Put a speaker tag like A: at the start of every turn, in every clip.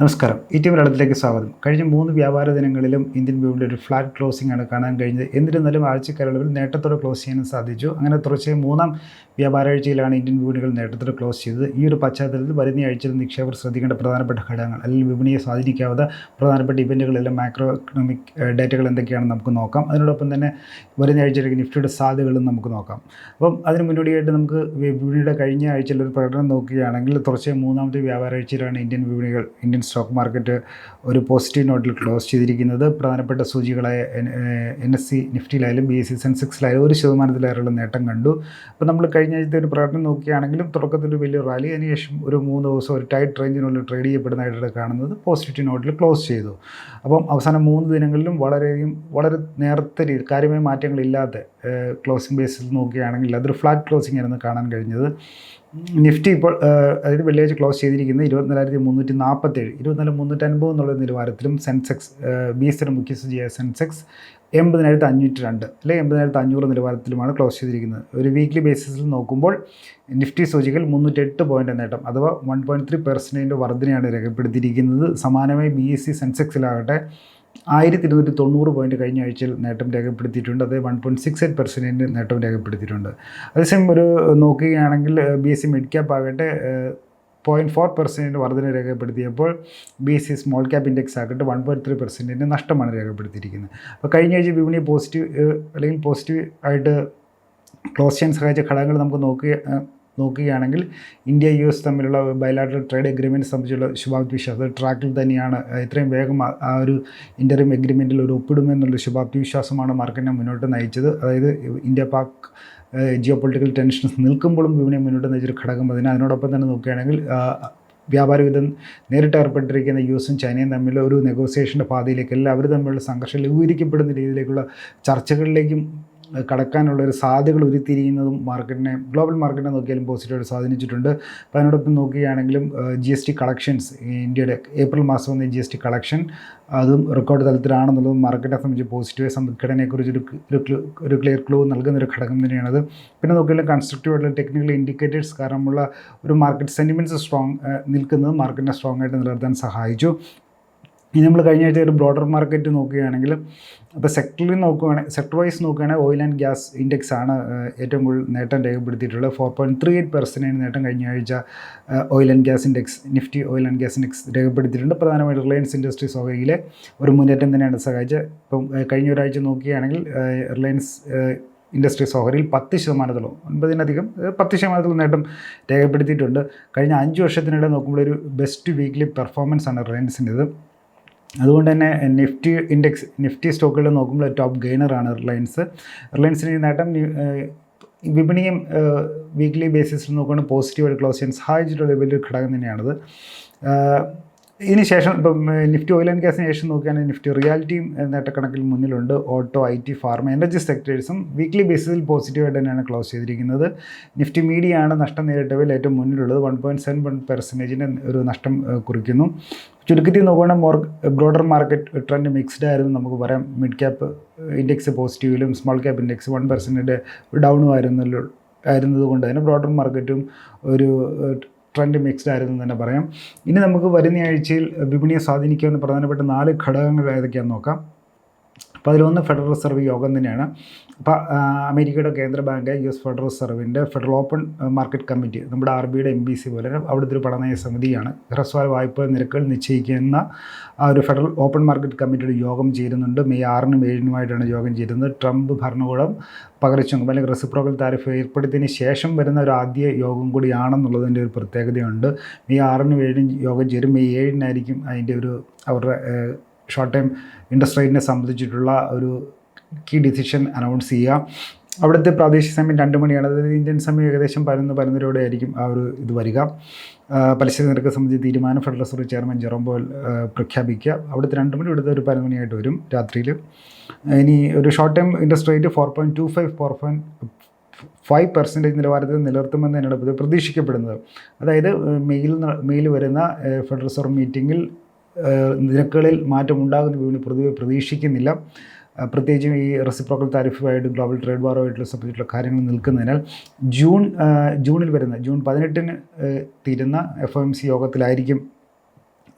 A: നമസ്കാരം. ഈ ടി മലയാളത്തിലേക്ക് സ്വാഗതം. കഴിഞ്ഞ മൂന്ന് വ്യാപാര ദിനങ്ങളിലും ഇന്ത്യൻ വിപണിയുടെ ഒരു ഫ്ലാറ്റ് ക്ലോസിംഗ് ആണ് കാണാൻ കഴിഞ്ഞത്. എന്നിരുന്നാലും ആഴ്ചക്കാലയളവിൽ നേട്ടത്തോടെ ക്ലോസ് ചെയ്യാനും സാധിച്ചു. അങ്ങനെ തുടർച്ചയായി മൂന്നാം വ്യാപാരാഴ്ചയിലാണ് ഇന്ത്യൻ വിപണികൾ നേട്ടത്തോടെ ക്ലോസ് ചെയ്തത്. ഈ ഒരു പശ്ചാത്തലത്തിൽ വരുന്ന ആഴ്ചയിൽ നിക്ഷേപർ ശ്രദ്ധിക്കേണ്ട പ്രധാനപ്പെട്ട ഘടകങ്ങൾ അല്ലെങ്കിൽ വിപണിയെ സ്വാധീനിക്കാവുന്ന പ്രധാനപ്പെട്ട ഇവന്റുകളെല്ലാം മാക്രോ എക്കണോമിക് ഡേറ്റകൾ എന്തൊക്കെയാണെന്ന് നമുക്ക് നോക്കാം. അതിനോടൊപ്പം തന്നെ വരുന്ന ആഴ്ചയിലേക്ക് നിഫ്റ്റിയുടെ സാധ്യതകളും നമുക്ക് നോക്കാം. അപ്പം അതിന് മുന്നോടിയായിട്ട് നമുക്ക് വിപണിയുടെ കഴിഞ്ഞ ആഴ്ചയിൽ ഒരു പ്രകടനം നോക്കുകയാണെങ്കിൽ തുടർച്ചയായി മൂന്നാമത്തെ വ്യാപാരാഴ്ചയിലാണ് ഇന്ത്യൻ വിപണികൾ ഇന്ത്യൻ സ്റ്റോക്ക് മാർക്കറ്റ് ഒരു പോസിറ്റീവ് നോട്ടിൽ ക്ലോസ് ചെയ്തിരിക്കുന്നത്. പ്രധാനപ്പെട്ട സൂചികളായ എൻ എസ് സി നിഫ്റ്റിയിലായാലും ബി എസ് സി സെൻസെക്സിലായാലും ഒരു ശതമാനത്തിലേറെയുള്ള നേട്ടം കണ്ടു. അപ്പോൾ നമ്മൾ കഴിഞ്ഞ ആഴ്ചത്തെ ഒരു പ്രകടനം നോക്കുകയാണെങ്കിലും തുടക്കത്തിൽ വലിയ റാലി അതിനുശേഷം ഒരു മൂന്ന് ദിവസം ഒരു ടൈറ്റ് റേഞ്ചിനുള്ളിൽ ട്രേഡ് ചെയ്യപ്പെടുന്നതായിട്ട് കാണുന്നത്. പോസിറ്റീവ് നോട്ടിൽ ക്ലോസ് ചെയ്തു. അപ്പം അവസാന മൂന്ന് ദിനങ്ങളിലും വളരെയധികം വളരെ നേരത്തെ രീതി കാര്യമായ മാറ്റങ്ങളില്ലാത്ത ക്ലോസിംഗ് ബേസിൽ നോക്കുകയാണെങ്കിൽ അതൊരു ഫ്ലാറ്റ് ക്ലോസിംഗ് ആയിരുന്നു കാണാൻ കഴിഞ്ഞത്. നിഫ്റ്റി ഇപ്പോൾ അതായത് വെള്ളിയാഴ്ച ക്ലോസ് ചെയ്തിരിക്കുന്നത് ഇരുപത്തിനാലായിരത്തി മുന്നൂറ്റി നാൽപ്പത്തേഴ് ഇരുപത്തിനാല് മുന്നൂറ്റി അൻപത് എന്നുള്ള നിലവാരത്തിലും സെൻസെക്സ് ബി എസ് മുഖ്യ സൂചിയായ സെൻസെക്സ് എൺപതിനായിരത്തി അഞ്ഞൂറ്റി രണ്ട് അല്ലെങ്കിൽ എൺപതിനായിരത്തി അഞ്ഞൂറ് നിലവാരത്തിലുമാണ് ക്ലോസ് ചെയ്തിരിക്കുന്നത്. ഒരു വീക്ക്ലി ബേസിസിൽ നോക്കുമ്പോൾ നിഫ്റ്റി സൂചികൾ മുന്നൂറ്റെട്ട് പോയിന്റ് നേട്ടം അഥവാ വൺ പോയിന്റ് ത്രീ പെർസെന്റേജിന്റെ വർധനയാണ് രേഖപ്പെടുത്തിയിരിക്കുന്നത്. സമാനമായി ബി എസ് സി സെൻസെക്സിലാകട്ടെ ആയിരത്തി ഇരുന്നൂറ്റി തൊണ്ണൂറ് പോയിന്റ് കഴിഞ്ഞ ആഴ്ചയിൽ നേട്ടം രേഖപ്പെടുത്തിയിട്ടുണ്ട്. അത് one point six eight percentage നേട്ടം രേഖപ്പെടുത്തിയിട്ടുണ്ട്. അതേസമയം ഒരു നോക്കുകയാണെങ്കിൽ B S C mid cap ആകട്ടെ പോയിന്റ് ഫോർ പെർസെന്റ് വർധന രേഖപ്പെടുത്തിയപ്പോൾ B S C small cap index ആകട്ടെ വൺ പോയിന്റ് ത്രീ പെർസെന്റിന്റെ നഷ്ടമാണ് രേഖപ്പെടുത്തിയിരിക്കുന്നത്. അപ്പോൾ കഴിഞ്ഞ ആഴ്ച വിപണി പോസിറ്റീവ് അല്ലെങ്കിൽ പോസിറ്റീവ് ആയിട്ട് ക്ലോസ് ചെയ്യാൻ സഹായിച്ച ഘടകങ്ങൾ നമുക്ക് നോക്കുക നോക്കുകയാണെങ്കിൽ ഇന്ത്യ യു എസ് തമ്മിലുള്ള ബയലാട്രൽ ട്രേഡ് എഗ്രിമെന്റ് സംബന്ധിച്ചുള്ള ശുഭാപ്തി വിശ്വാസം ട്രാക്കിൽ തന്നെയാണ്. ഇത്രയും വേഗം ആ ഒരു ഇന്റർവ്യൂ എഗ്രിമെന്റിൽ ഒരു ഒപ്പിടുമെന്നുള്ള ശുഭാപ്തി വിശ്വാസമാണ് മാർക്കറ്റിനെ മുന്നോട്ട് നയിച്ചത്. അതായത് India Pak geo political tensions നിൽക്കുമ്പോഴും വിപണിയെ മുന്നോട്ട് നയിച്ചൊരു ഘടകം. അതിന് അതിനോടൊപ്പം തന്നെ നോക്കുകയാണെങ്കിൽ വ്യാപാര യുദ്ധം നേരിട്ട് ഏർപ്പെട്ടിരിക്കുന്ന യു എസും ചൈനയും തമ്മിൽ ഒരു നെഗോസിയേഷന്റെ പാതയിലേക്ക് എല്ലാവരും തമ്മിലുള്ള സംഘർഷം ലഘൂകരിക്കപ്പെടുന്ന രീതിയിലേക്കുള്ള ചർച്ചകളിലേക്കും കടക്കാനുള്ള ഒരു സാധ്യതകൾ ഉരുത്തിരിയുന്നതും മാർക്കറ്റിനെ ഗ്ലോബൽ മാർക്കറ്റിനെ നോക്കിയാലും പോസിറ്റീവായിട്ട് സ്വാധീനിച്ചിട്ടുണ്ട്. അപ്പോൾ അതിനോടൊപ്പം നോക്കുകയാണെങ്കിലും ജി എസ് ടി കളക്ഷൻസ് ഇന്ത്യയുടെ ഏപ്രിൽ മാസം വന്ന ജി എസ് ടി കളക്ഷൻ അതും റെക്കോർഡ് തലത്തിലാണെന്നുള്ളതും മാർക്കറ്റിനെ സംബന്ധിച്ച് പോസിറ്റീവ് സംഘടനയെക്കുറിച്ച് ഒരു ക്ലിയർ ക്ലൂ നൽകുന്ന ഒരു ഘടകം തന്നെയാണത്. പിന്നെ നോക്കിയാലും കൺസ്ട്രക്റ്റീവ് ആയിട്ടുള്ള ടെക്നിക്കൽ ഇൻഡിക്കേറ്റേഴ്സ് കാരണമുള്ള ഒരു മാർക്കറ്റ് സെന്റിമെന്റ്സ് സ്ട്രോങ് നിൽക്കുന്നത് മാർക്കറ്റിനെ സ്ട്രോങ് ആയിട്ട് നിലനിർത്താൻ സഹായിച്ചു. ഇനി നമ്മൾ കഴിഞ്ഞ ആഴ്ച ഒരു ബ്രോഡർ മാർക്കറ്റ് നോക്കുകയാണെങ്കിൽ അപ്പോൾ സെക്ടറിൽ നോക്കുകയാണെങ്കിൽ സെക്ടർ വൈസ് നോക്കുകയാണെങ്കിൽ ഓയിൽ ആൻഡ് ഗ്യാസ് ഇൻഡെക്സ് ആണ് ഏറ്റവും കൂടുതൽ നേട്ടം രേഖപ്പെടുത്തിയിട്ടുള്ളത്. Four point three eight percentage നേട്ടം കഴിഞ്ഞ ആഴ്ച oil and gas index Nifty oil and gas index രേഖപ്പെടുത്തിയിട്ടുണ്ട്. പ്രധാനമായിട്ട് റിലയൻസ് ഇൻഡസ്ട്രീസ് ഓഹരിയിലെ ഒരു മുന്നേറ്റം തന്നെയാണ് സഹായിച്ചത്. ഇപ്പം കഴിഞ്ഞ ഒരാഴ്ച നോക്കുകയാണെങ്കിൽ റിലയൻസ് ഇൻഡസ്ട്രീസ് ഓഹരിയിൽ പത്ത് ശതമാനത്തോളം ഒൻപതിനധികം പത്ത് ശതമാനത്തോളം നേട്ടം രേഖപ്പെടുത്തിയിട്ടുണ്ട്. കഴിഞ്ഞ അഞ്ച് വർഷത്തിനിടെ നോക്കുമ്പോൾ ഒരു ബെസ്റ്റ് വീക്ക്ലി പെർഫോമൻസ് ആണ് റിലയൻസിന്റെത്. അതുകൊണ്ട് തന്നെ നിഫ്റ്റി ഇൻഡെക്സ് നിഫ്റ്റി സ്റ്റോക്കുകൾ നോക്കുമ്പോൾ ടോപ്പ് ഗെയിനറാണ് റിലയൻസ്. റിലയൻസിന് നേട്ടം വിപണിയും വീക്ക്ലി ബേസിസിൽ നോക്കുകയാണെങ്കിൽ പോസിറ്റീവായിട്ട് ക്ലോസ് ചെയ്യാൻ സഹായിച്ചിട്ടുള്ള വലിയൊരു ഘടകം തന്നെയാണത്. ഇതിന് ശേഷം ഇപ്പം നിഫ്റ്റി ഓയിൽ ആൻഡ് ഗ്യാസിന് ശേഷം നോക്കുകയാണെങ്കിൽ നിഫ്റ്റി റിയാലിറ്റിയും നേട്ടക്കണക്കിൽ മുന്നിലുണ്ട്. Auto I T pharma energy സെക്ടേഴ്സും weekly ബേസിസിൽ പോസിറ്റീവായിട്ട് തന്നെയാണ് ക്ലോസ് ചെയ്തിരിക്കുന്നത്. നിഫ്റ്റി മീഡിയ ആണ് നഷ്ടം നേരിട്ടവയിൽ ഏറ്റവും മുന്നിലുള്ളത്. വൺ പോയിന്റ് സെവൻ വൺ പെർസെന്റേജിന്റെ ഒരു നഷ്ടം കുറിക്കുന്നു. ചുരുക്കത്തിൽ നോക്കുകയാണെങ്കിൽ more broader market trend mixed ആയിരുന്നു നമുക്ക് പറയാം. മിഡ് ക്യാപ്പ് ഇൻഡെക്സ് പോസിറ്റീവിലും സ്മോൾ ക്യാപ്പ് ഇൻഡെക്സ് വൺ പെർസെന്റിന്റെ ഡൗണും ആയിരുന്നല്ലോ ആയിരുന്നതുകൊണ്ട് തന്നെ ബ്രോഡർ മാർക്കറ്റും ഒരു ട്രെൻഡ് മിക്സ്ഡ് ആയിരുന്നു തന്നെ പറയാം. ഇനി നമുക്ക് വരുന്ന ആഴ്ചയിൽ വിപണിയെ സ്വാധീനിക്കാവുന്ന പ്രധാനപ്പെട്ട നാല് ഘടകങ്ങൾ ഏതൊക്കെയാണെന്ന് നോക്കാം. അപ്പോൾ അതിലൊന്ന് ഫെഡറൽ റിസർവ് യോഗം തന്നെയാണ്. അപ്പോൾ അമേരിക്കയുടെ കേന്ദ്ര ബാങ്ക് യു എസ് ഫെഡറൽ റിസർവിന്റെ ഫെഡറൽ ഓപ്പൺ മാർക്കറ്റ് കമ്മിറ്റി നമ്മുടെ ആർ ബിയുടെ എം ബി സി പോലെ അവിടുത്തെ ഒരു പഠനയ സമിതിയാണ്. ഹ്രസ്വകാല വായ്പ നിരക്കുകൾ നിശ്ചയിക്കുന്ന ആ ഒരു ഫെഡറൽ ഓപ്പൺ മാർക്കറ്റ് കമ്മിറ്റിയുടെ യോഗം ചേരുന്നുണ്ട്. മെയ് ആറിനും ഏഴിനുമായിട്ടാണ് യോഗം ചേരുന്നത്. ട്രംപ് ഭരണകൂടം പകരച്ചുങ്കം അല്ലെങ്കിൽ റെസിപ്രോക്കൽ താരിഫ് ഏർപ്പെടുത്തിയതിന് ശേഷം വരുന്ന ഒരു ആദ്യ യോഗം കൂടിയാണെന്നുള്ളതിന്റെ ഒരു പ്രത്യേകതയുണ്ട്. മെയ് ആറിനും ഏഴിനും യോഗം ചേരും. മെയ് ഏഴിനായിരിക്കും അതിന്റെ ഒരു അവരുടെ ഷോർട്ട് ടൈം ഇൻട്രസ്റ്റ് റേറ്റിനെ സംബന്ധിച്ചിട്ടുള്ള ഒരു കീ ഡിസിഷൻ അനൗൺസ് ചെയ്യുക. അവിടുത്തെ പ്രാദേശിക സമയം രണ്ട് മണിയാണ്. അതായത് ഇന്ത്യൻ സമയം ഏകദേശം പതിനൊന്ന് പതിനൊന്നരയോടെ ആയിരിക്കും ആ ഒരു ഇത് വരിക. പലിശ നിരക്ക് സംബന്ധിച്ച് തീരുമാനം ഫെഡറൽ റിസർവ് ചെയർമാൻ ജെറോം പോൽ പ്രഖ്യാപിക്കുക. അവിടുത്തെ രണ്ട് മണി ഇവിടുത്തെ ഒരു പതിനൊന്ന് മണിയായിട്ട് വരും രാത്രിയിൽ ഇനി ഒരു short time interest rate four point two five four point five percentage നിലവാരത്തിൽ നിലനിർത്തുമെന്ന് തന്നെയാണ് പ്രതീക്ഷിക്കപ്പെടുന്നത്. അതായത് മെയിൽ മെയിൽ വരുന്ന ഫെഡറൽ റിസർവ് മീറ്റിങ്ങിൽ നിരക്കുകളിൽ മാറ്റം ഉണ്ടാകുന്ന വിപണി പൊതുവെ പ്രതീക്ഷിക്കുന്നില്ല. പ്രത്യേകിച്ചും ഈ റെസിപ്രോക്കൽ താരിഫുമായിട്ട് ഗ്ലോബൽ ട്രേഡ് വാറുമായിട്ടുള്ള സംബന്ധിച്ചിട്ടുള്ള കാര്യങ്ങൾ നിൽക്കുന്നതിനാൽ ജൂൺ ജൂണിൽ വരുന്ന ജൂൺ പതിനെട്ടിന് തീരുന്ന എഫ് എം സി യോഗത്തിലായിരിക്കും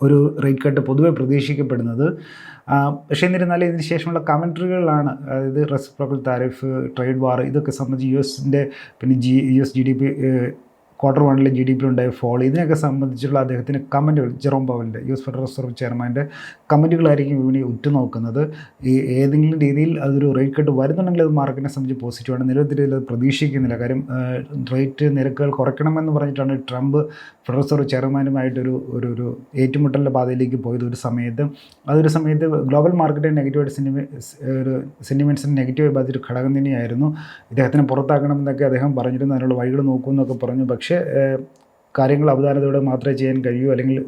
A: ഒരു റേറ്റ് കട്ട് പൊതുവെ പ്രതീക്ഷിക്കപ്പെടുന്നത്. പക്ഷേ എന്നിരുന്നാലും ഇതിന് ശേഷമുള്ള കമൻട്രികളിലാണ് അതായത് റെസിപ്രോക്കൽ താരിഫ് ട്രേഡ് വാർ ഇതൊക്കെ സംബന്ധിച്ച് യു എസിന്റെ പിന്നെ G U S G D P quarter വണ്ണിലെ ജി ഡി പിയിലുണ്ടായ ഫോൾ ഇതിനൊക്കെ സംബന്ധിച്ചുള്ള അദ്ദേഹത്തിന്റെ കമന്റുകൾ ജെറോം പവലിന്റെ യു എസ് ഫെഡറൽ റിസർവ് ചെയർമാന്റെ കമന്റുകളായിരിക്കും വിപണി ഉറ്റുനോക്കുന്നത്. ഈ ഏതെങ്കിലും രീതിയിൽ അതൊരു റേറ്റ് കട്ട് വരുന്നുണ്ടെങ്കിൽ അത് മാർക്കറ്റിനെ സംബന്ധിച്ച് പോസിറ്റീവാണ് രീതിയിൽ അത് പ്രതീക്ഷിക്കുന്നില്ല. കാര്യം റേറ്റ് നിരക്കുകൾ കുറയ്ക്കണമെന്ന് പറഞ്ഞിട്ടാണ് ട്രംപ് ഫെഡറൽ റിസർവ് ചെയർമാനുമായിട്ടൊരു ഒരു ഒരു ഏറ്റുമുട്ടലിന്റെ പാതയിലേക്ക് പോയത് ഒരു സമയത്ത്. അതൊരു സമയത്ത് ഗ്ലോബൽ മാർക്കറ്റിന്റെ നെഗറ്റീവായിട്ട് സെന്റിമെ ഒരു സെന്റിമെന്റ്സിന് നെഗറ്റീവായി ബാധിച്ചൊരു ഘടകം തന്നെയായിരുന്നു. ഇദ്ദേഹത്തിനെ പുറത്താക്കണമെന്നൊക്കെ അദ്ദേഹം പറഞ്ഞിരുന്നു. അതിനുള്ള വഴികൾ നോക്കുമെന്നൊക്കെ പറഞ്ഞു. പക്ഷേ കാര്യങ്ങൾ അവധാനതയോടെ മാത്രമേ ചെയ്യാൻ കഴിയൂ. അല്ലെങ്കിൽ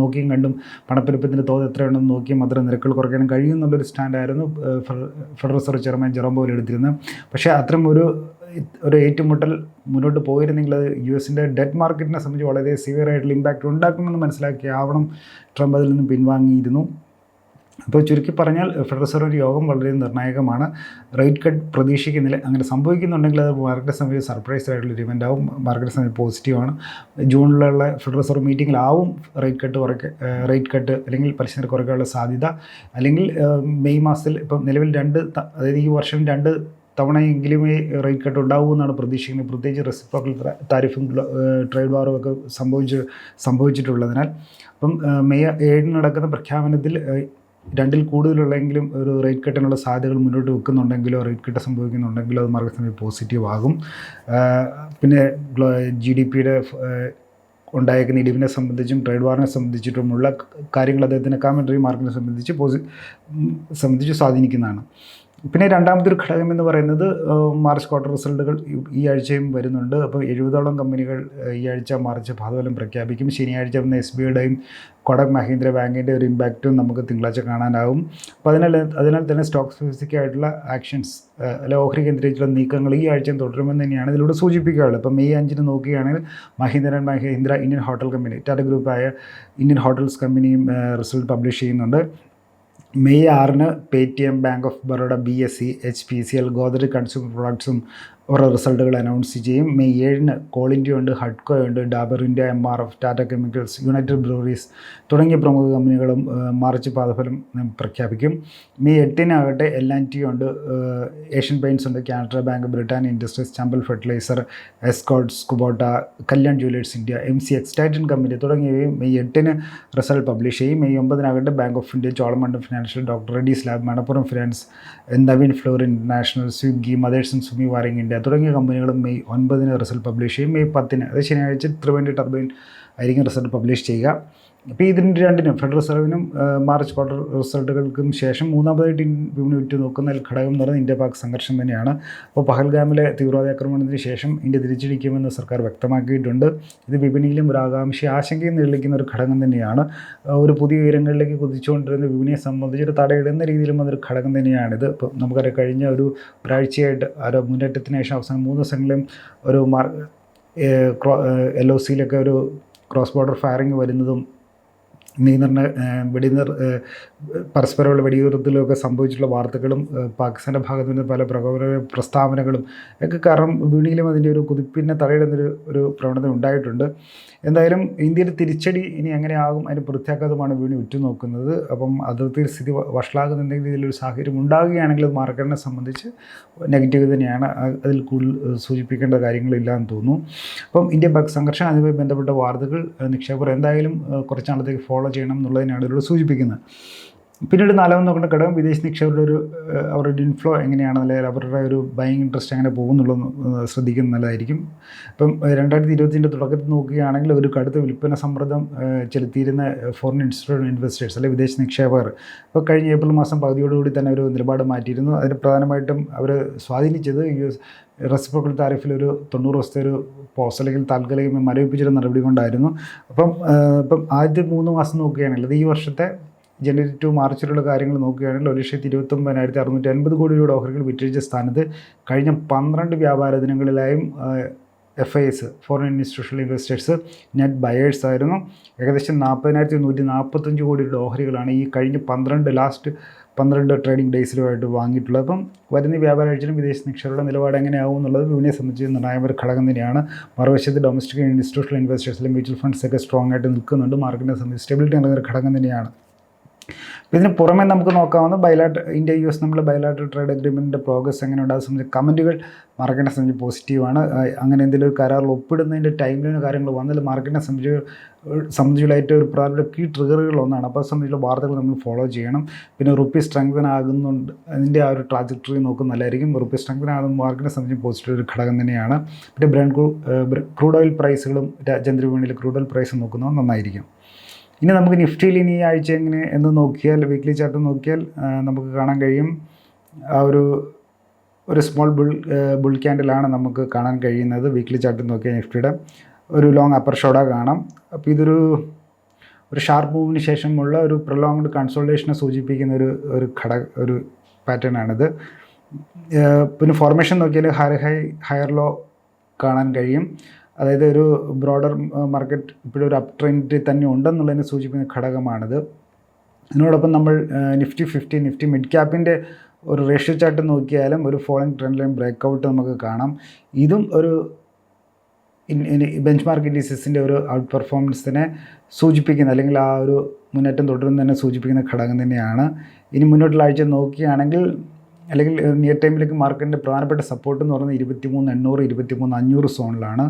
A: നോക്കിയും കണ്ടും പണപ്പെരുപ്പത്തിന്റെ തോത് എത്രയുണ്ടെന്ന് നോക്കിയും മാത്രം നിരക്കുകൾ കുറയ്ക്കാനും കഴിയും എന്നുള്ളൊരു സ്റ്റാൻഡായിരുന്നു federal reserve chairman Jerome Powell എടുത്തിരുന്നത്. പക്ഷേ അത്തരം ഒരു ഒരു ഏറ്റുമുട്ടൽ മുന്നോട്ട് പോയിരുന്നെങ്കിൽ അത് യു എസിന്റെ ഡെറ്റ് മാർക്കറ്റിനെ സംബന്ധിച്ച് വളരെ സിവിയർ ആയിട്ടുള്ള ഇമ്പാക്റ്റ് ഉണ്ടാക്കുമെന്ന് മനസ്സിലാക്കി ആവണം ട്രംപ് അതിൽ നിന്ന് പിൻവാങ്ങിയിരുന്നു. അപ്പോൾ ചുരുക്കി പറഞ്ഞാൽ ഫെഡറൽ റിസർവ് യോഗം വളരെ നിർണായകമാണ്. റേറ്റ് കട്ട് പ്രതീക്ഷിക്കുന്നില്ല. അങ്ങനെ സംഭവിക്കുന്നുണ്ടെങ്കിൽ അത് മാർക്കറ്റ് സമയത്ത് സർപ്രൈസ് ആയിട്ടുള്ള ഒരു ഇവന്റ് ആവും. മാർക്കറ്റ് സമയത്ത് പോസിറ്റീവാണ് ജൂണിലുള്ള ഫെഡറൽ റിസർവ് മീറ്റിങ്ങിലാവും റേറ്റ് കട്ട് കുറയ്ക്ക റേറ്റ് കട്ട് അല്ലെങ്കിൽ പലിശ നിരക്ക് കുറയ്ക്കാനുള്ള സാധ്യത. അല്ലെങ്കിൽ മെയ് മാസത്തിൽ ഇപ്പം നിലവിൽ രണ്ട് അതായത് ഈ വർഷം രണ്ട് തവണയെങ്കിലുമേ റേറ്റ് കട്ട് ഉണ്ടാവുമെന്നാണ് പ്രതീക്ഷിക്കുന്നത്. പ്രത്യേകിച്ച് റെസിപ്രോക്കൽ താരിഫും ട്രേഡ് വാറും ഒക്കെ സംഭവിച്ച് സംഭവിച്ചിട്ടുള്ളതിനാൽ. അപ്പം മെയ് ഏഴിന് നടക്കുന്ന പ്രഖ്യാപനത്തിൽ രണ്ടിൽ കൂടുതലുള്ളെങ്കിലും ഒരു റേറ്റ് കട്ടിനുള്ള സാധ്യതകൾ മുന്നോട്ട് വെക്കുന്നുണ്ടെങ്കിലോ റേറ്റ് കട്ട് സംഭവിക്കുന്നുണ്ടെങ്കിലോ അത് മാർക്കറ്റ് സമയം പോസിറ്റീവ് ആകും. പിന്നെ ജി ഡി പിയുടെ ഉണ്ടായേക്കുന്ന ഇടിവിനെ സംബന്ധിച്ചും ട്രേഡ് വാറിനെ സംബന്ധിച്ചിട്ടുമുള്ള കാര്യങ്ങൾ അദ്ദേഹത്തിന്റെ കമൻട്രി മാർക്കറ്റിനെ സംബന്ധിച്ച് പോസി സംബന്ധിച്ച് സ്വാധീനിക്കുന്നതാണ്. പിന്നെ രണ്ടാമത്തെ ഒരു ഘടകം എന്ന് പറയുന്നത് മാർച്ച് ക്വാർട്ടർ റിസൾട്ടുകൾ ഈ- ആഴ്ചയും വരുന്നുണ്ട്. അപ്പോൾ എഴുപതോളം കമ്പനികൾ ഈ ആഴ്ച മാർച്ച് ഭാഗഫലം പ്രഖ്യാപിക്കും. ശനിയാഴ്ച വന്ന എസ് ബി ഐയുടെയും കൊടക് മഹീന്ദ്ര ബാങ്കിന്റെ ഒരു ഇമ്പാക്റ്റും നമുക്ക് തിങ്കളാഴ്ച കാണാനാവും. അപ്പോൾ അതിനാൽ അതിനാൽ തന്നെ സ്റ്റോക്ക് സ്പെസിഫിക് ആയിട്ടുള്ള ആക്ഷൻസ് അല്ലെ ഓഹരി കേന്ദ്രീകരിച്ചുള്ള നീക്കങ്ങൾ ഈ ആഴ്ചയും തുടരുമെന്ന് തന്നെയാണ് ഇതിലൂടെ സൂചിപ്പിക്കാറുള്ളത്. ഇപ്പോൾ മെയ് അഞ്ചിന് നോക്കുകയാണെങ്കിൽ Mahindra and Mahindra Indian Hotel company Tata ഗ്രൂപ്പായ Indian hotels കമ്പനിയും റിസൾട്ട് പബ്ലിഷ് ചെയ്യുന്നുണ്ട്. മെയ് ആറിന് Paytm Bank of Baroda B S C H P C L Godrej consumer പ്രൊഡക്ട്സും അവരുടെ റിസൾട്ടുകൾ അനൗൺസ് ചെയ്യും. മെയ് ഏഴിന് കോൾ ഇന്ത്യ ഉണ്ട് ഹഡ്കോ ഉണ്ട് Dabur India M R F Tata chemicals united breweries തുടങ്ങിയ പ്രമുഖ കമ്പനികളും മാർച്ച് പാദഫലം പ്രഖ്യാപിക്കും. മെയ് എട്ടിനാകട്ടെ എൽ ആൻഡ് ടി ഉണ്ട് ഏഷ്യൻ പെയിന്റ്സ് ഉണ്ട് Canara bank Britannia industries Chambal fertiliser Escorts Kubota Kalyan jewellers India M C എക്സ്റ്റൈറ്റൻ company തുടങ്ങിയവയും മെയ് എട്ടിന് റിസൾട്ട് പബ്ലിഷ് ചെയ്യും. May ഒമ്പതിനാകട്ടെ Bank of India Cholamandalam financial doctor Reddy's lab Manappuram finance Navin Fluorine International Swiggy Motherson Sumi Wiring തുടങ്ങിയ കമ്പനികളും May ഒൻപതിന് result publish ചെയ്യും. May പത്തിന് അത് ശനിയാഴ്ച ത്രിവേണ്ടി ടർബൈൻ ആയിരിക്കും റിസൾട്ട് പബ്ലിഷ് ചെയ്യുക. അപ്പോൾ ഇതിന് രണ്ടിനും ഫെഡറൽ റിസർവിനും മാർച്ച് ക്വാർട്ടർ റിസൾട്ടുകൾക്കും ശേഷം മൂന്നാമതായിട്ട് ഇന്ത്യ ഉറ്റു നോക്കുന്ന ഘടകം എന്ന് പറയുന്നത് ഇന്ത്യ പാക് സംഘർഷം തന്നെയാണ്. അപ്പോൾ പഹൽഗാമിലെ തീവ്രവാദ ആക്രമണത്തിന് ശേഷം ഇന്ത്യ തിരിച്ചടിക്കുമെന്ന് സർക്കാർ വ്യക്തമാക്കിയിട്ടുണ്ട്. ഇത് വിപണിയിലും ഒരു ആകാംക്ഷ ആശങ്കയും നിലനിൽക്കുന്ന ഒരു ഘടകം തന്നെയാണ്. ഒരു പുതിയ ഉയരങ്ങളിലേക്ക് കുതിച്ചുകൊണ്ടിരുന്ന വിപണിയെ സംബന്ധിച്ച് ഒരു തടയിടുന്ന രീതിയിലും അതൊരു ഘടകം തന്നെയാണിത്. ഇപ്പോൾ നമുക്കറിയാം കഴിഞ്ഞ ഒരു ഒരാഴ്ചയായിട്ട് ഒരു മുന്നേറ്റത്തിന് ശേഷം അവസാനം മൂന്ന് ദിവസങ്ങളിലും ഒരു മാർ എൽ ഒ സിയിലൊക്കെ ഒരു ക്രോസ് ബോർഡർ ഫയറിങ് വരുന്നതും നിയന്ത്രണ വെടിനിർ പരസ്പരമുള്ള വെടിയുതിർത്തലൊക്കെ സംഭവിച്ചിട്ടുള്ള വാർത്തകളും പാകിസ്ഥാന്റെ ഭാഗത്തു നിന്ന് പല പ്രകോപന പ്രസ്താവനകളും ഒക്കെ കാരണം വീണിയിലും അതിന്റെ ഒരു കുതിപ്പിനെ തടയിടുന്നൊരു ഒരു പ്രവണത ഉണ്ടായിട്ടുണ്ട്. എന്തായാലും ഇന്ത്യയുടെ തിരിച്ചടി ഇനി എങ്ങനെയാകും അതിന് പ്രത്യാഘാതമാണ് വീണി ഉറ്റുനോക്കുന്നത്. അപ്പം അതിർത്തിയിൽ സ്ഥിതി വ- വഷളാകുന്ന എന്തെങ്കിലും രീതിയിലൊരു സാഹചര്യം ഉണ്ടാകുകയാണെങ്കിൽ അത് മാർക്കറ്റിനെ സംബന്ധിച്ച് നെഗറ്റീവ് തന്നെയാണ്. അതിൽ കൂടുതൽ സൂചിപ്പിക്കേണ്ട കാര്യങ്ങളില്ല എന്ന് തോന്നുന്നു. അപ്പം ഇന്ത്യ പാക് സംഘർഷം അതുമായി ബന്ധപ്പെട്ട വാർത്തകൾ നിക്ഷേപകർ എന്തായാലും കുറച്ചാളത്തേക്ക് കുറച്ച് നാളത്തേക്ക് ഫോളോ ചെയ്യണം എന്നുള്ളതിനാണ് ഇതിലൂടെ സൂചിപ്പിക്കുന്നത്. പിന്നീട് നാലാമത് നോക്കേണ്ട ഘടകം വിദേശ നിക്ഷേപകരുടെ ഒരു അവരുടെ ഇൻഫ്ലോ എങ്ങനെയാണ് അല്ലെങ്കിൽ അവരുടെ ഒരു ബൈങ് ഇൻട്രസ്റ്റ് അങ്ങനെ പോകുന്നുള്ളത് ശ്രദ്ധിക്കുന്ന നല്ലതായിരിക്കും. ഇപ്പം രണ്ടായിരത്തി ഇരുപത്തിന്റെ തുടക്കത്തിൽ നോക്കുകയാണെങ്കിൽ ഒരു കടുത്ത വിൽപ്പന സമ്മർദ്ദം ചെലുത്തിയിരുന്ന ഫോറിൻ ഇൻസ്റ്റിറ്റ്യൂട്ട് ഇൻവെസ്റ്റേഴ്സ് അല്ലെങ്കിൽ വിദേശ നിക്ഷേപകർ. ഇപ്പോൾ കഴിഞ്ഞ ഏപ്രിൽ മാസം പകുതിയോടുകൂടി തന്നെ ഒരു നിലപാട് മാറ്റിയിരുന്നു. അതിന് പ്രധാനമായിട്ടും അവർ സ്വാധീനിച്ചത് യു എസ് താരിഫിൽ ഒരു തൊണ്ണൂറ് ദിവസത്തെ ഒരു പോസ് അല്ലെങ്കിൽ താൽക്കാലികം മരവിപ്പിച്ചൊരു നടപടി കൊണ്ടായിരുന്നു. അപ്പം ഇപ്പം ആദ്യ മൂന്ന് മാസം നോക്കുകയാണെങ്കിൽ അത് ഈ വർഷത്തെ ജനുവരി മാർച്ചിലുള്ള കാര്യങ്ങൾ നോക്കുകയാണെങ്കിൽ ഒരു ലക്ഷത്തി ഇരുപത്തൊമ്പതിനായിരത്തി അറുന്നൂറ്റി അൻപത് കോടി രൂപയുടെ ഓഹരികൾ വിറ്റഴിച്ച സ്ഥാനത്ത് കഴിഞ്ഞ പന്ത്രണ്ട് വ്യാപാര ദിനങ്ങളിലായും F I S foreign institutional investors net buyers ആയിരുന്നു. ഏകദേശം നാൽപ്പതിനായിരത്തി നൂറ്റി നാൽപ്പത്തഞ്ച് കോടിയുടെ ഓഹരികളാണ് ഈ കഴിഞ്ഞ പന്ത്രണ്ട് ലാസ്റ്റ് പന്ത്രണ്ട് ട്രേഡിംഗ് ഡേയ്സിലുമായിട്ട് വാങ്ങിയിട്ടുള്ളത്. അപ്പം വരുന്ന വ്യാപാര ആഴ്ചയിലും വിദേശ നിക്ഷേപയുടെ നിലപാട് എങ്ങനെയാവും എന്നുള്ളത് വിപണിയെ സംബന്ധിച്ച് നിർണായക ഒരു ഘടകം തന്നെയാണ്. മറുവശത്ത് ഡൊമസ്റ്റിക് ഇൻസ്റ്റിറ്റ്യൂഷണൽ ഇൻവെസ്റ്റേഴ്സിലും മ്യൂച്വൽ ഫണ്ട്സൊക്കെ സ്ട്രോങ് ആയിട്ട് നിൽക്കുന്നുണ്ട്. മാർക്കറ്റിനെ സംബന്ധിച്ച് സ്റ്റെബിലിറ്റി നൽകുന്ന ഒരു ഘടകം തന്നെയാണ്. ഇതിന് പുറമെ നമുക്ക് നോക്കാവുന്ന ബയലാട്ട് ഇന്ത്യ യു എസ് നമ്മൾ ബയലാട്ടർ ട്രേഡ് അഗ്രിമെന്റിന്റെ പ്രോഗ്രസ് എങ്ങനെയുണ്ട്? അത് സംബന്ധിച്ച് കമന്റുകൾ മാർക്കറ്റിനെ സംബന്ധിച്ച് പോസിറ്റീവാണ് അങ്ങനെ എന്തെങ്കിലും ഒരു കരാറിൽ ഒപ്പിടുന്നതിന്റെ ടൈമിലും കാര്യങ്ങൾ വന്നാൽ മാർക്കറ്റിനെ സംബന്ധിച്ച് സംബന്ധിച്ചുള്ള ഏറ്റവും ഒരു പ്രധാനപ്പെട്ട കീ ട്രിഗറുകൾ ഒന്നാണ് അപ്പോൾ സംബന്ധിച്ചുള്ള വാർത്തകൾ നമ്മൾ ഫോളോ ചെയ്യണം. പിന്നെ റുപ്പി സ്ട്രെങ്തൻ ആകുന്നുണ്ട് അതിന്റെ ആ ഒരു ട്രാജക്ടറി നോക്കും നല്ലതായിരിക്കും. റുപ്പി സ്ട്രെങ്തൻ ആകുന്ന മാർക്കറ്റിനെ സംബന്ധിച്ച് പോസിറ്റീവ് ഒരു ഘടകം തന്നെയാണ്. പിന്നെ ബ്രാൻഡ് ക്രൂഡ് ഓയിൽ പ്രൈസുകളും രാജ്യാന്തര വിപണിയിൽ ക്രൂഡ് ഓയിൽ പ്രൈസ് നോക്കുന്നത് നന്നായിരിക്കും. ഇനി നമുക്ക് നിഫ്റ്റിയിൽ ഇനി ഈ ആഴ്ച എങ്ങനെ എന്ന് നോക്കിയാൽ വീക്ക്ലി ചാർട്ട് നോക്കിയാൽ നമുക്ക് കാണാൻ കഴിയും. ആ ഒരു ഒരു സ്മോൾ ബുൾ ബുൾ ക്യാൻഡിലാണ് നമുക്ക് കാണാൻ കഴിയുന്നത്. വീക്ക്ലി ചാർട്ട് നോക്കിയാൽ നിഫ്റ്റിയുടെ ഒരു ലോങ് അപ്പർ ഷോഡ കാണാം. അപ്പോൾ ഇതൊരു ഒരു ഷാർപ്പ് മൂവിന് ശേഷമുള്ള ഒരു പ്രൊലോങ്ഡ് കൺസോൾട്ടേഷനെ സൂചിപ്പിക്കുന്ന ഒരു ഒരു ഘട ഒരു പാറ്റേൺ ആണിത്. പിന്നെ ഫോർമേഷൻ നോക്കിയാൽ ഹയർ ഹൈ ഹയർ ലോ കാണാൻ കഴിയും. അതായത് ഒരു ബ്രോഡർ മാർക്കറ്റ് ഇപ്പോഴും ഒരു അപ് ട്രെൻഡിൽ തന്നെ ഉണ്ടെന്നുള്ളതിനെ സൂചിപ്പിക്കുന്ന ഘടകമാണിത്. ഇതിനോടൊപ്പം നമ്മൾ നിഫ്റ്റി ഫിഫ്റ്റി നിഫ്റ്റി മിഡ് ക്യാപ്പിന്റെ ഒരു റേഷ്യോ ചാർട്ട് നോക്കിയാലും ഒരു ഫോളിംഗ് ട്രെൻഡ് ലൈൻ ബ്രേക്കൗട്ട് നമുക്ക് കാണാം. ഇതും ഒരു ബെഞ്ച് മാർക്ക് ഇൻഡീസസിന്റെ ഒരു ഔട്ട് പെർഫോമൻസിനെ സൂചിപ്പിക്കുന്ന അല്ലെങ്കിൽ ആ ഒരു മുന്നേറ്റം തുടരുന്ന തന്നെ സൂചിപ്പിക്കുന്ന ഘടകം തന്നെയാണ്. ഇനി മുന്നോട്ടുള്ള ആഴ്ച നോക്കുകയാണെങ്കിൽ അല്ലെങ്കിൽ നിയർ ടൈമിലേക്ക് മാർക്കറ്റിന്റെ പ്രധാനപ്പെട്ട സപ്പോർട്ട് എന്ന് പറയുന്നത് ഇരുപത്തി മൂന്ന് എണ്ണൂറ് ഇരുപത്തി മൂന്ന് അഞ്ഞൂറ് സോണിലാണ്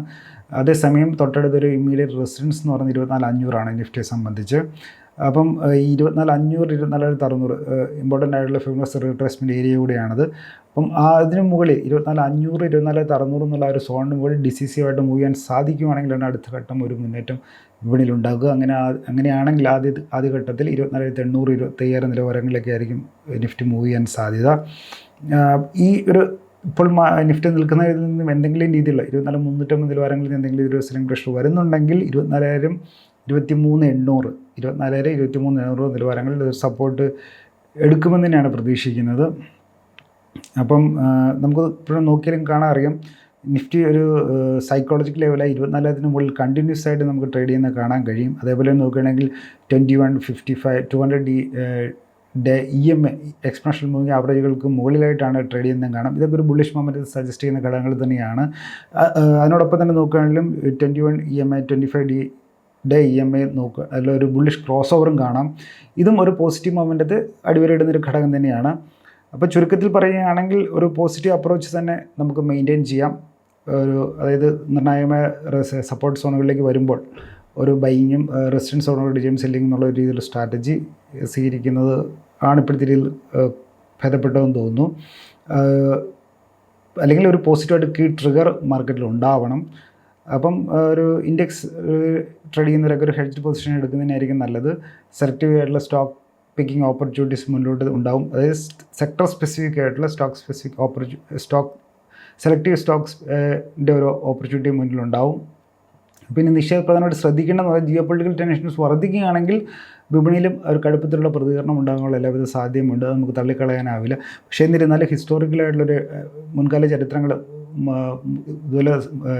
A: അതേസമയം തൊട്ടടുത്തൊരു ഇമ്മീഡിയറ്റ് റെസിഡൻസ് എന്ന് പറയുന്നത് ഇരുപത്തിനാല് അഞ്ഞൂറാണ് നിഫ്റ്റിയെ സംബന്ധിച്ച്. അപ്പം ഇരുപത്തിനാല് അഞ്ഞൂറ് ഇരുപത്തിനാലായിരത്തി അറുന്നൂറ് ഇമ്പോർട്ടന്റ് ആയിട്ടുള്ള ഫേമസ് റീട്രേസ്മെന്റ് ഏരിയ കൂടിയാണത്. അപ്പം അതിന് മുകളിൽ ഇരുപത്തിനാല് അഞ്ഞൂറ് ഇരുപത്തിനാലായിരത്തി അറുന്നൂറ് എന്നുള്ള ഒരു സോണിന് മുകളിൽ ഡിസിസീവായിട്ട് മൂവ് ചെയ്യാൻ സാധിക്കുവാണെങ്കിലാണ് അടുത്ത ഘട്ടം ഒരു മുന്നേറ്റം വിപണിയിൽ ഉണ്ടാകുക അങ്ങനെ അങ്ങനെയാണെങ്കിൽ ആദ്യ ആദ്യഘട്ടത്തിൽ ഇരുപത്തിനാലായിരത്തി എണ്ണൂറ് ഇരുപത്തയ്യായിരം നിലവാരങ്ങളിലൊക്കെ ആയിരിക്കും നിഫ്റ്റി മൂവ് ചെയ്യാൻ സാധ്യത. ഈ ഒരു ഇപ്പോൾ നിഫ്റ്റ് നിൽക്കുന്ന ഇതിൽ നിന്നും എന്തെങ്കിലും രീതിയിലുള്ള ഇരുപത്തിനാല് മുന്നൂറ്റമ്പത് നിലവാരങ്ങളിൽ നിന്ന് എന്തെങ്കിലും ഒരു സെല്ലിംഗ് പ്രഷർ വരുന്നുണ്ടെങ്കിൽ ഇരുപത്തിനാലായിരം ഇരുപത്തി മൂന്ന് എണ്ണൂറ് ഇരുപത്തിനാലായിരം ഇരുപത്തി മൂന്ന് എണ്ണൂറ് നിലവാരങ്ങളിൽ ഒരു സപ്പോർട്ട് എടുക്കുമെന്ന് തന്നെയാണ് പ്രതീക്ഷിക്കുന്നത്. അപ്പം നമുക്ക് ഇപ്പോഴും നോക്കിയാലും കാണാൻ അറിയാം. നിഫ്റ്റി ഒരു സൈക്കോളജിക്കൽ ലെവലായി ഇരുപത്തിനാലായിരത്തിന് മുകളിൽ കണ്ടിന്യൂസ് ആയിട്ട് നമുക്ക് ട്രേഡ് ചെയ്യുന്ന കാണാൻ കഴിയും. അതേപോലെ നോക്കുകയാണെങ്കിൽ twenty one fifty five two hundred D day E M A expression moving ആവറേജുകൾക്ക് മുകളിലായിട്ടാണ് ട്രേഡ് ചെയ്യുന്നത് കാണാം. ഇതൊക്കെ ഒരു ബുള്ളിഷ് മൊമെന്റ് സജസ്റ്റ് ചെയ്യുന്ന ഘടകങ്ങൾ തന്നെയാണ്. അതിനോടൊപ്പം തന്നെ നോക്കുകയാണെങ്കിലും twenty one E M I twenty five D day E M I നോക്കുക ഒരു ബുള്ളിഷ് ക്രോസ് ഓവറും കാണാം. ഇതും ഒരു പോസിറ്റീവ് മൊമെന്റത്ത് അടിവരയിടുന്ന ഒരു ഘടകം തന്നെയാണ്. അപ്പോൾ ചുരുക്കത്തിൽ പറയുകയാണെങ്കിൽ ഒരു പോസിറ്റീവ് അപ്രോച്ച് തന്നെ നമുക്ക് മെയിന്റെയിൻ ചെയ്യാം. ഒരു അതായത് നിർണായകമായ സപ്പോർട്ട് സോണുകളിലേക്ക് വരുമ്പോൾ ഒരു ബൈയിങ്ങും റെസിഡൻസ് സോണുകളുടെ ഡിജയും സെല്ലിംഗ് എന്നുള്ള രീതിയിലുള്ള സ്ട്രാറ്റജി സ്വീകരിക്കുന്നത് ആണ് ഇപ്പോഴത്തെ രീതിയിൽ ഭേദപ്പെട്ടതെന്ന് തോന്നുന്നു. അല്ലെങ്കിൽ ഒരു പോസിറ്റീവായിട്ട് കീ ട്രിഗർ മാർക്കറ്റിൽ ഉണ്ടാവണം അപ്പം ഒരു ഇൻഡെക്സ് ട്രേഡ് ചെയ്യുന്നവരൊക്കെ ഒരു ഹെഡ്ജ് പൊസിഷൻ എടുക്കുന്നതിനായിരിക്കും നല്ലത്. സെലക്റ്റീവ് ആയിട്ടുള്ള സ്റ്റോക്ക് പിക്കിംഗ് ഓപ്പർച്യൂണിറ്റീസ് മുന്നോട്ട് ഉണ്ടാവും. അതായത് സെക്ടർ സ്പെസിഫിക് ആയിട്ടുള്ള സ്റ്റോക്ക് സ്പെസിഫിക് ഓപ്പർച്യൂ സ്റ്റോക്ക് സെലക്റ്റീവ് സ്റ്റോക്സ് ഒരു ഓപ്പർച്യൂണിറ്റി മുന്നിലുണ്ടാവും. പിന്നെ നിക്ഷേപ പ്രധാനമായിട്ട് ശ്രദ്ധിക്കേണ്ടതെന്ന് പറഞ്ഞാൽ ജിയോ പൊളിറ്റിക്കൽ ടെൻഷൻസ് വർദ്ധിക്കുകയാണെങ്കിൽ വിപണിയിലും ഒരു കടുപ്പത്തിലുള്ള പ്രതികരണം ഉണ്ടാകാനുള്ള എല്ലാവിധ സാധ്യതയുമുണ്ട്. അത് നമുക്ക് തള്ളിക്കളയാനാവില്ല. പക്ഷേ എന്നിരുന്നാലും ഹിസ്റ്റോറിക്കലായിട്ടുള്ളൊരു മുൻകാല ചരിത്രങ്ങൾ ഇതുപോലെ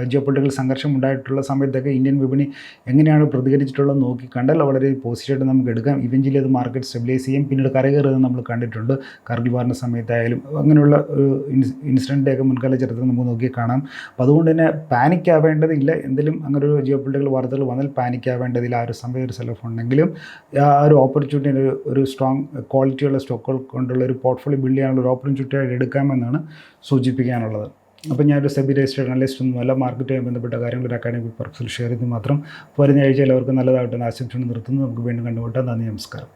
A: ജിയോ പൊളിറ്റിക്കൽ സംഘർഷം ഉണ്ടായിട്ടുള്ള സമയത്തൊക്കെ ഇന്ത്യൻ വിപണി എങ്ങനെയാണ് പ്രതികരിച്ചിട്ടുള്ളത് നോക്കി കണ്ടാൽ വളരെ പോസിറ്റീവായിട്ട് നമുക്ക് എടുക്കാം. ഇവഞ്ചലി അത് മാർക്കറ്റ് സ്റ്റെബിലൈസ് ചെയ്യും പിന്നീട് കരകയറുന്നത് നമ്മൾ കണ്ടിട്ടുണ്ട്. കർഗിൽ വാറിന്റെ സമയത്തായാലും അങ്ങനെയുള്ള ഒരു ഇൻസിഡന്റെയൊക്കെ മുൻകാല ചരിത്രം നമുക്ക് നോക്കി കാണാം. അപ്പോൾ അതുകൊണ്ട് തന്നെ പാനിക് ആവേണ്ടതില്ല എന്തെങ്കിലും അങ്ങനെ ഒരു ജിയോ പൊളിറ്റിക്കൽ വാർത്തകൾ വന്നാൽ പാനിക് ആവേണ്ടതില്ല ആ ഒരു സമയം ഒരു സെലഫ് ഉണ്ടെങ്കിലും ആ ഒരു ഓപ്പർച്യൂണിറ്റി ഒരു ഒരു സ്ട്രോങ് ക്വാളിറ്റിയുള്ള സ്റ്റോക്കുകൾ കൊണ്ടുള്ള ഒരു പോർട്ട്ഫോളിയോ ബിൽഡ് ചെയ്യാനുള്ള ഒരു ഓപ്പർച്യൂണിറ്റി ആയിട്ട് എടുക്കാമെന്നാണ് സൂചിപ്പിക്കാനുള്ളത്. അപ്പോൾ ഞാനൊരു സെബി രജിസ്റ്റേഡ് ഒന്നും അല്ല മാർക്കറ്റുമായി ബന്ധപ്പെട്ട കാര്യങ്ങൾ ഒരു അക്കാഡമിക് പർപ്പസിൽ ഷെയർ ചെയ്ത് മാത്രം വരുന്ന ആഴ്ച എല്ലാവർക്കും നല്ലതായിട്ട് ആശംസകൾ നിർത്തുന്നു. നമുക്ക് വീണ്ടും കണ്ടുമുട്ടാം. നന്ദി നമസ്കാരം.